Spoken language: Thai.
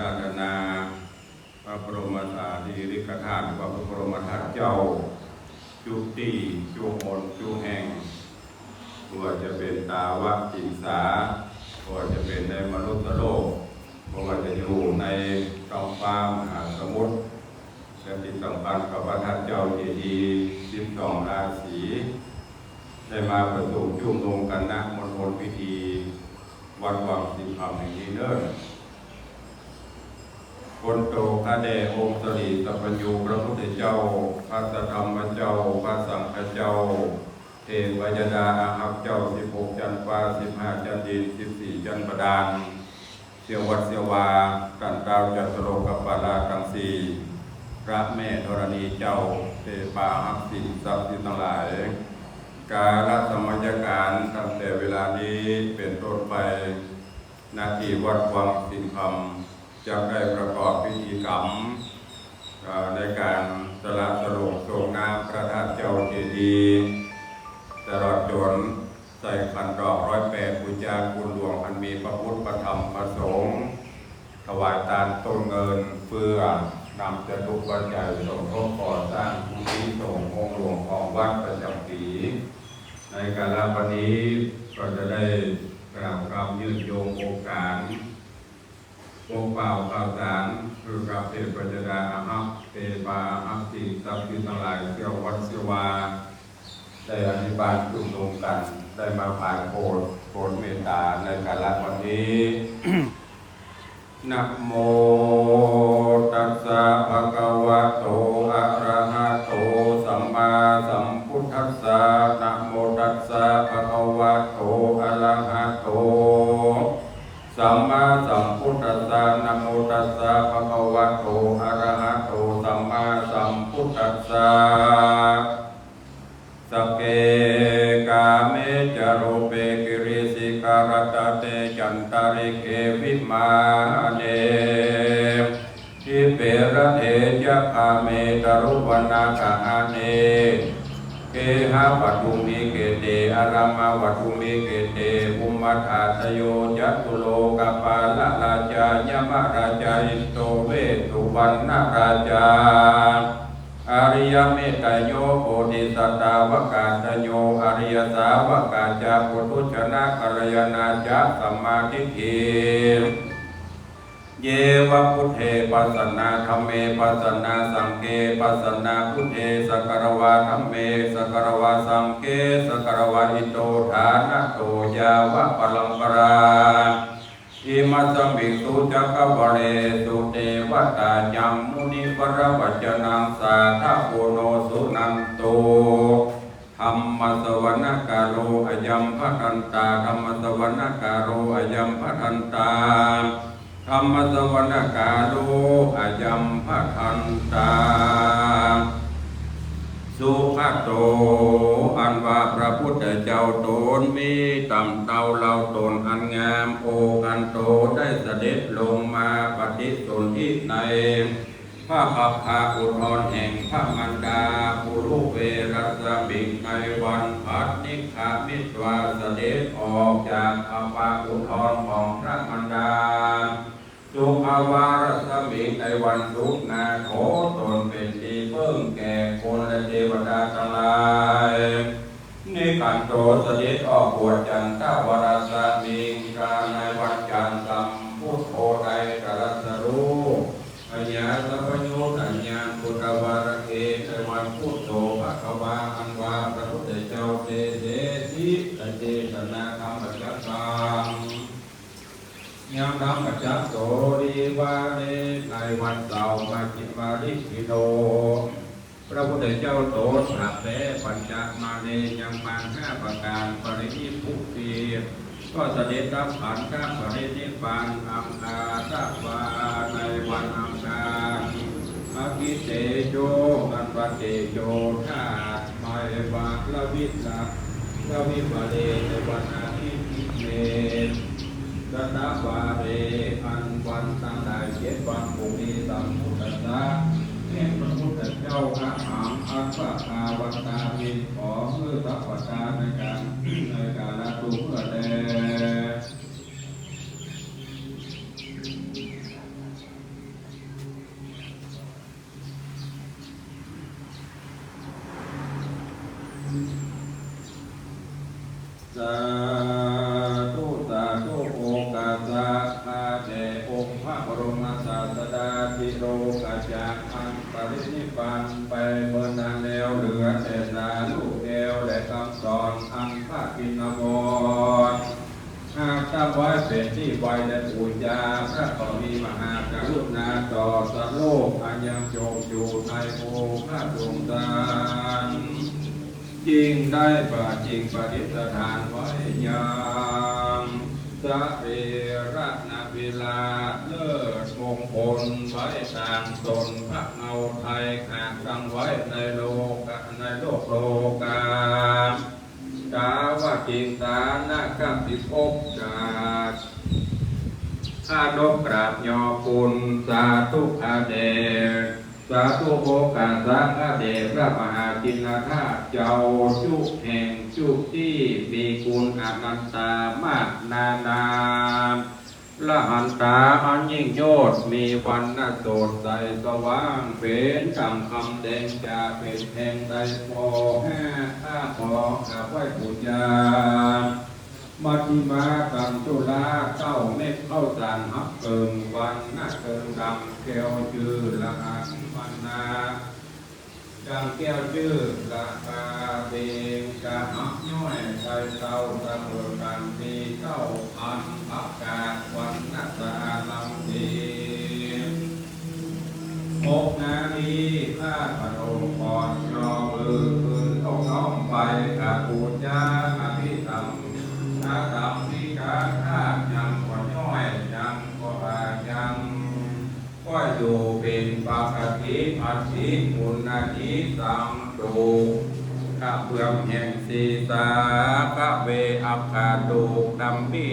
ราธนา พระบรมสารีริกธาตุพระบรมธาตุเจ้าจุติจุโอนจุแห่งว่าจะเป็นตาวะจิงสาว่าจะเป็นในมนุษย์โลกว่าจะอยู่ในท้องฟ้ามหาสมุทรและที่สำคัญกับพระธาตุเจ้าเจดีย์สิบสองราศีได้มาประชุมชุมนุมกันณมณฑลพิธี วัดวังสิงคำแห่งนี้เนิ่น คนโตพระเดชองค์สรีสัพพัญญูพระพุทธเจ้า พระสัทธรรมเจ้า พระสังฆเจ้า เทวายดาอาหับเจ้าสิบหกจันทร์ฟ้าสิบห้าจันดินสิบสี่จันประดานเสียววัดเสียววา กันดาวจันทโลกับปาลากังสีพระแม่ธรณีเจ้าเทปาหักสิ่งศักดิ์สิทธิ์ทั้งหลาย กาลสมัยการตั้งแต่เวลานี้เป็นต้นไปนาทีวัดวังสินคำ จะได้ประกอบพิธีกรรมในการสละสลงทรงน้ำพระธาตุเจ้าเจดีย์ตลอดจนใส่ขันดอกร้อยแปดบูชาคุณหลวงอันมีพระพุทธพระธรรมพระสงฆ์ถวายทานต้นเงินเพื่อนำจะลุกปัจจัยสมทบก่อสร้างภูมิสงฆ์องค์หลวงของวัดประจำปีในการละวันนี้ก็จะได้กล่าวคำยืดโยงโอกาส โอเปล่าข่าวสารคือกับเทพปัญญาอาหับเทปาอาหับสิ่งศักดิ์สิทธิ์ทั้งหลายเสี่ยววัดเสี่ยววาได้อธิบายชุมนุมกัน ได้มาผ่านโปรดโปรดเมตตาในการละวันนี้นะโมตัสสะภะคะวะโต โตอะระหะโตสัมมาสัมพุทธัสสะสกเกกาเมจารุเปกิริสิการตเตจันตาริเกวิมาเนทิเปรเทจะคาเมตรุวนาคาเนเกหะวัตุมิเกเตอารามาวัตุมิเกเตภุมมัฏฐาตโยจัตุโลกปาลราชายมราชาอิโต วันนาราชาอริยเมตโยโพธิสัตาวกาตโยอริยสาวกาจาปุถุชนะกัลยาณาจาสัมมาทิฏฐิเยวะพุทเทปัสสนาธรรมเมปัสสนาสังเกปัสสนาพุทเทสกรวาธรรมเมสกรวาสังเกสกรวาอิโตฐานะโตยาวะปลังปราอิ มัสมิกตุจักวะเรสุเทวตาจัมมุนิวรวัจนังสาธาโกโนสุนันโตธรรมสวรรคาโรอยัมพะทันตาธรรมสวรรคาโรอยัมพะทันตาธรรมสวรรคาโรอยัมพะทันตา สุภโตอันว พุทธเจ้าตนมีตำเตาเราตนอันงามโอกันโตได้เสด็จลงมาปฏิสนธิในพระพัพาอุทรแห่งพระมันดาปุรุเวรัสมิงในวันพัดนิคามิตวาเสด็จออกจากภาปาอุทรของพระมันดาสุภาวารสมิงในวันทุกนาโถตนเป็นที่เพิ่งแก่คนและเทวดาทั้งหลา ยนิกันโตเสด็จออกบวชจันทวรสมิกาในวันจันทร์สัมพุทโธไตกรัสรู้อัญญาสัพพโยตัญญาพุทธวารเกในวันพุทโธภะคะวาอันวาพระพุทธเจ้าเตเสสิตเจตนาธรรมจักตังยังธรรมจักโตรีวาเนในวันเสาร์มาจิมาริกิโน พระพุทธเจ้าโตตรัสแท้ปัญจมาเนยังมานห้าประการปรินิพพุตีก็เสด็จรับขันข้าปรินิพพานอังคาตวาในวันอังคาอาทิเตโยอันปเตโยธาตไม่บาลวิสะละวิบาเลในวันอาทิตย์เมษกตาบาเรอันวันตั้งได้เจ็ดวันภูมิสัมพุทธะแห่งพระพุทธเจ้าพระหามอัปปะอาวตตามิขอเพื่อสัพพทาในการในการละตุเพื่อแด นปรินิพพานไปเมื่อนานแล้วเหลือแต่สาลูกแก้วและคำสอนอันพระกินวรหากตั้งไว้เป็นที่ไวและปูจาพระก็มีมหากรุณาต่อสัตว์โลกอันยังจงอยู่ในโอพระดวงตาลจริงได้ประจริงประดิษฐานไว้ยังสะเรรนาเวลาเลิศ มงคลไว้ตามตนพระเงาไทยหากตั้งไว้ในโลกในโลกโลกาสาวาจิสานาคปิภพจาตข้านกกราบยอคุณสาธุอาเดชสาธุโอกาสังอาเดชพระมหาจินธาตุเจ้าจุแห่งจุที่มีคุณอนันตามากนานา ละหันตาอันยิ่งโยศมีวันนาโสดใสสว่างเป็นคำคำแดงจะเป็นแห่งใดพอแห่ข้าขอกราบไหว้บูชามัชฌิมากันตุลาเข้าเม็ดเข้าสารหักเกิงวันนาเกิงดำแก้วชื่อละอันวันนา ดังแก้วชื่อละกาเบงกะหักย้อยใจเต้าตะเมือกันทีเจ้าอันพักกาวันนัสาลำดีหกนาทีข้าพระองค์ก่อนรอมือคืนต้องน้อมไปกับปูญาอภิธรรมนาธรรมนิการธายังก่อนย่อยยังก็อายังก็อยู่ ป็นปกติอัติมุนาทิสังตูข้าเพื่อมแห่งสีสาข้าเวอัปกาดูดัมพี